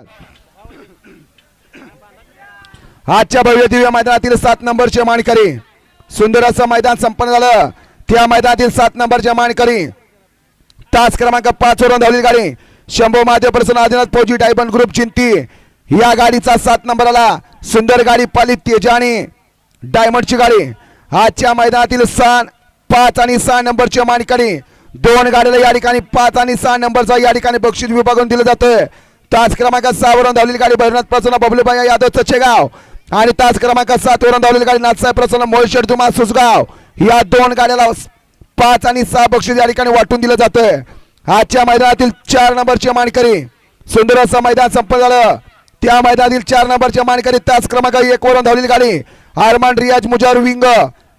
आजच्या भव्य दिव्य मैदानातील सात नंबरचे मानकरी. सुंदर असं मैदान संपन्न झालं. त्या मैदानातील सात नंबरचे मानकरी. तास क्रमांक पाच वरून धावली गाडी. शंभू महादेव प्रसन्न आदिनाथ फौजी डायबन ग्रुप चिंती. या गाडीचा सात नंबर आला. सुंदर गाडी पाली तेजा आणि डायमंडची गाडी. आजच्या मैदानातील सहा पाच आणि सहा नंबरचे मानकरी. दोन गाडीला या ठिकाणी पाच आणि सहा नंबरचा या ठिकाणी बक्षीस विभागून दिलं जातं तास क्रमांक सहा वरून धावलेली गाडी भैरनाथ प्रसन्न बबलूबाई यादव चचेगाव आणि तास क्रमांक सात वरून धावलेली गाडी नाथसाहेब प्रसन्न मोळशेड दुमा सुसगाव या दोन गाड्याला पाच आणि सहा बक्षीस या ठिकाणी वाटून दिलं जातं आजच्या मैदानातील चार नंबरचे मानकरी सुंदर असं मैदान संपन्न झालं. त्या मैदानातील चार नंबरचे मानकरी तास क्रमांक एक वरून धावलेली गाडी आरमान रियाज मुजार विंग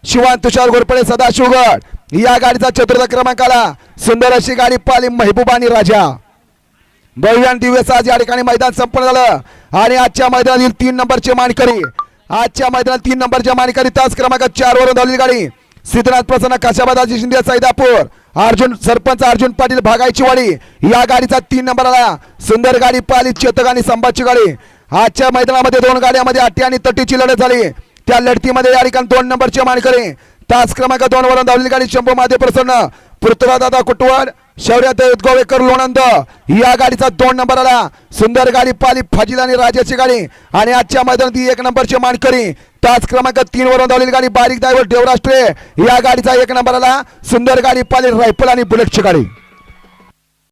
शिवान तुषार घोरपडे सदाशिवगड या गाडीचा चतुर्थ क्रमांक आला सुंदर अशी गाडी पाली महबूब आणि राजा. भव्यान दिव्य आज या ठिकाणी मैदान संपन्न झालं. आणि आजच्या मैदानातील तीन नंबरचे मानकरी आजच्या मैदानात तीन नंबरच्या मानकरी तास क्रमांक चार वरून धावलेली गाडी. सिद्धनाथ प्रसन्न काशाबादाजी शिंदे सैदापूर. अर्जुन सरपंच अर्जुन पाटील भागायची वाडी या गाडीचा तीन नंबर आला. सुंदर गाडी पाली चेतक आणि संभाची गाडी. आजच्या मैदानामध्ये दोन गाड्यामध्ये अटी आणि तटीची लढत झाली. त्या लढतीमध्ये या ठिकाणी दोन नंबरचे मानकरी. तास क्रमांक दोन वरून धावलेली गाडी शंभू महादेव प्रसन्न. पृथ्वीदादा कुटवड शौर्य दैवत गोवेकर लोणंद. या गाडीचा दोन नंबर आला. सुंदर गाडी पाली फाजील आणि राजाची गाडी. आणि आजच्या मैदानात एक नंबरची मानकरी. तास क्रमांक तीन वरून धावलेली गाडी बारीक ड्रायव्हर देवराष्ट्रे. या गाडीचा एक नंबर आला. सुंदर गाडी पाली रायफल आणि बुलेटची गाडी.